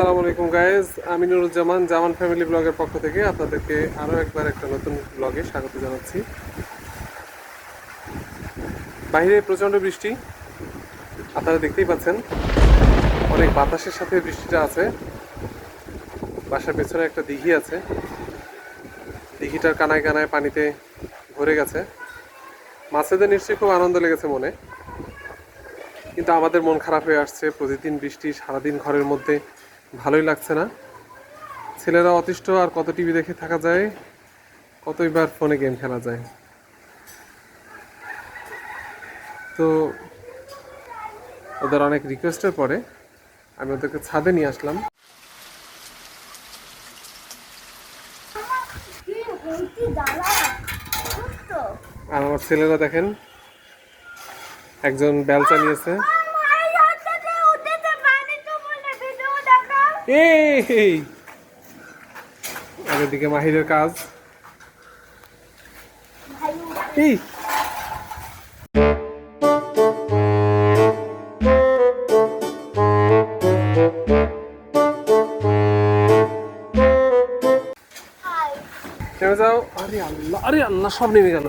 আসসালামু আলাইকুম গাইজ আমি নুরুজ্জামান, জামান ফ্যামিলি ব্লগের পক্ষ থেকে আপনাদেরকে আরও একবার একটা নতুন ব্লগে স্বাগত জানাচ্ছি। বাইরে প্রচণ্ড বৃষ্টি, আপনারা দেখতেই পাচ্ছেন, অনেক বাতাসের সাথে বৃষ্টিটা আছে। বাসার পেছনে একটা দিঘি আছে। দিঘিটার কানায় কানায় পানিতে ভরে গেছে। মাছেদের নিশ্চয়ই খুব আনন্দ লেগেছে মনে। কিন্তু আমাদের মন খারাপ হয়ে আসছে। প্রতিদিন বৃষ্টি, সারাদিন ঘরের মধ্যে ভালোই লাগছে না। ছেলেরা অতিষ্ঠ, আর কত টিভি দেখে থাকা যায়, কতইবার ফোনে গেম খেলা যায়। তো, ওদের অনেক রিকোয়েস্টের পরে আমি ওদেরকে ছাদে নিয়ে আসলাম। আর আমার ছেলেরা দেখেন, একজন বেলচা নিয়েছে। এই। আর এদিকে মাহিরের কাজ। এই। নেমে যাও। আরে আল্লাহ আরে আল্লাহ সব নেমে গেল।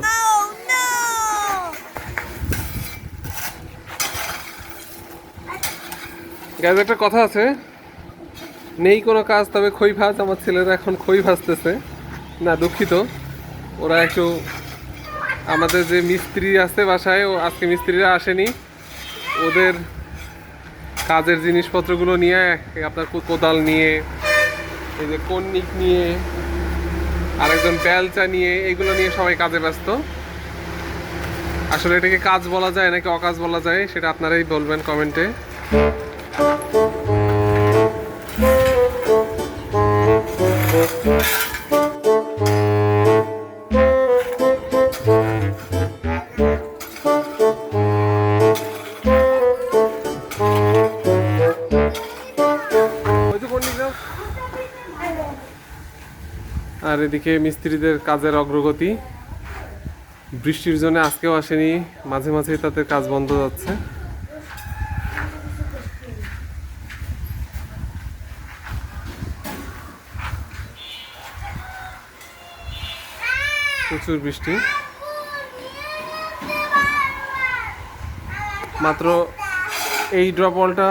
গ্যাস একটা কথা আছে। নেই কোনো কাজ, তবে খই ভাজ আমার ছেলেরা এখন খই ভাজতেছে। না, দুঃখিত। ওরা একটু আমাদের যে মিস্ত্রি আছে বাসায়, ও আজকে মিস্ত্রিরা আসেনি। ওদের কাজের জিনিসপত্রগুলো নিয়ে, আপনার কোদাল নিয়ে, এই যে কন্নিক নিয়ে, আরেকজন বেলচা নিয়ে এগুলো নিয়ে সবাই কাজে ব্যস্ত। আসলে এটাকে কাজ বলা যায় নাকি অকাজ বলা যায়, সেটা আপনারাই বলবেন কমেন্টে। আর এদিকে মিস্ত্রিদের কাজের অগ্রগতি। বৃষ্টির জন্য আজকেও আসেনি, মাঝে মাঝেই তাদের কাজ বন্ধ যাচ্ছে। প্রচুর বৃষ্টি। মাত্র এই ড্রপলটা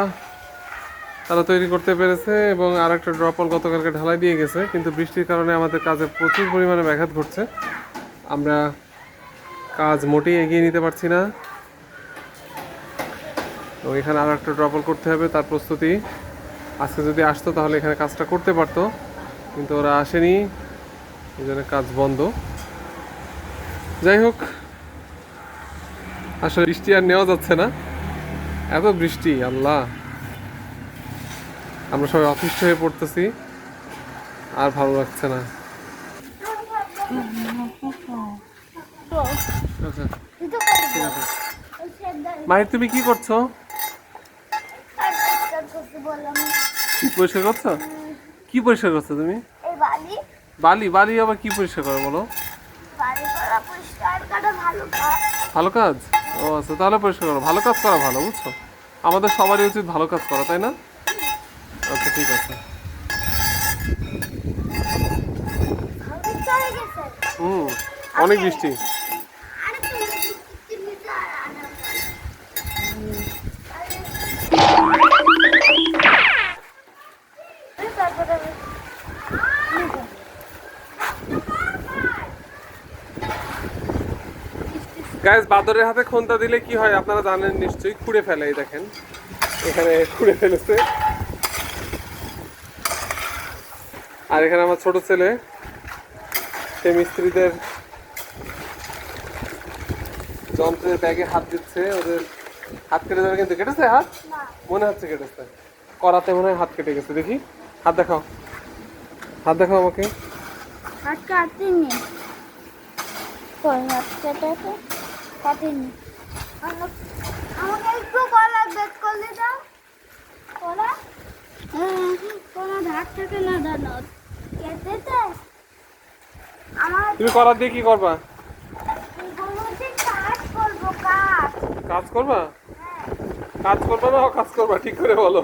তারা তৈরি করতে পেরেছে এবং আর একটা ড্রপল গতকালকে ঢালাই দিয়ে গেছে। কিন্তু বৃষ্টির কারণে আমাদের কাজে প্রচুর পরিমাণে ব্যাঘাত ঘটছে। আমরা কাজ মোটেই এগিয়ে নিতে পারছি না। তো এখানে আর একটা ড্রপল করতে হবে তার প্রস্তুতি। আজকে যদি আসতো তাহলে এখানে কাজটা করতে পারতো। কিন্তু ওরা আসেনি। এই জন্য কাজ বন্ধ। যাই হোক, আসলে বৃষ্টি আর নেওয়া যাচ্ছে না। এত বৃষ্টি, আল্লাহ। আমরা সবাই অতিষ্ঠ হয়ে পড়তেছি। আর ভালো লাগছে না। আচ্ছা মাহির, তুমি কি করছ? কি পরিষ্কার করছ? কি পরিষ্কার করছ তুমি? বালি? বালি আবার কি পরিষ্কার করো বলো? ভালো কাজ? ও আচ্ছা তাহলে পরিষ্কার করো। ভালো কাজ করা ভালো, বুঝছ? আমাদের সবারই উচিত ভালো কাজ করা, তাই না? আচ্ছা ঠিক আছে। হুম অনেক বৃষ্টি তারপরে গাইজ বাদরের হাতে খন্তা দিলে কি হয় আপনারা জানেন নিশ্চয়ই খুঁড়ে ফেলে এই দেখেন। এখানে খুঁড়ে ফেলেছে। আর এখানে আমার ছোট ছেলে সে মিস্ত্রিদের যন্ত্রের ব্যাগে হাত দিচ্ছে ওদের হাত কেটে যাবে কিন্তু কেটেছে হাত? না। মনে হচ্ছে কেটেছে। করাতে মনে হয় হাত কেটে গেছে দেখি। হাত দেখাও। হাত দেখাও আমাকে। হাত কাটিনি। কই হাত কেটেছে? কাটিনি। আমা- আমাকে একটু কলা বের করলে দাও। কলা ধার থেকে না। তুমি করার দিয়ে কি করবা? কাজ করবা? কাজ করবা না, কাজ করবা, ঠিক করে বলো।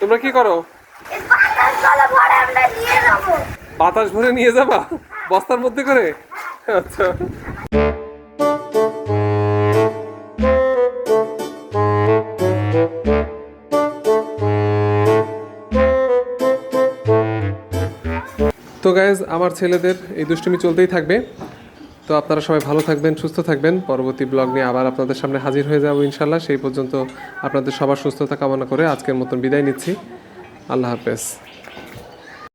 তোমরা কি করো? বাতাস ভরে নিয়ে যাবা? বস্তার মধ্যে করে? আচ্ছা। তো গাইজ আমার ছেলেদের এই দুষ্টুমি চলতেই থাকবে। তো আপনারা সবাই ভালো থাকবেন, সুস্থ থাকবেন। পরবর্তী ব্লগ নিয়ে আবার আপনাদের সামনে হাজির হয়ে যাব ইনশাল্লাহ সেই পর্যন্ত আপনাদের সবার সুস্থতা কামনা করে আজকের মতন বিদায় নিচ্ছি। আল্লাহ হাফেজ।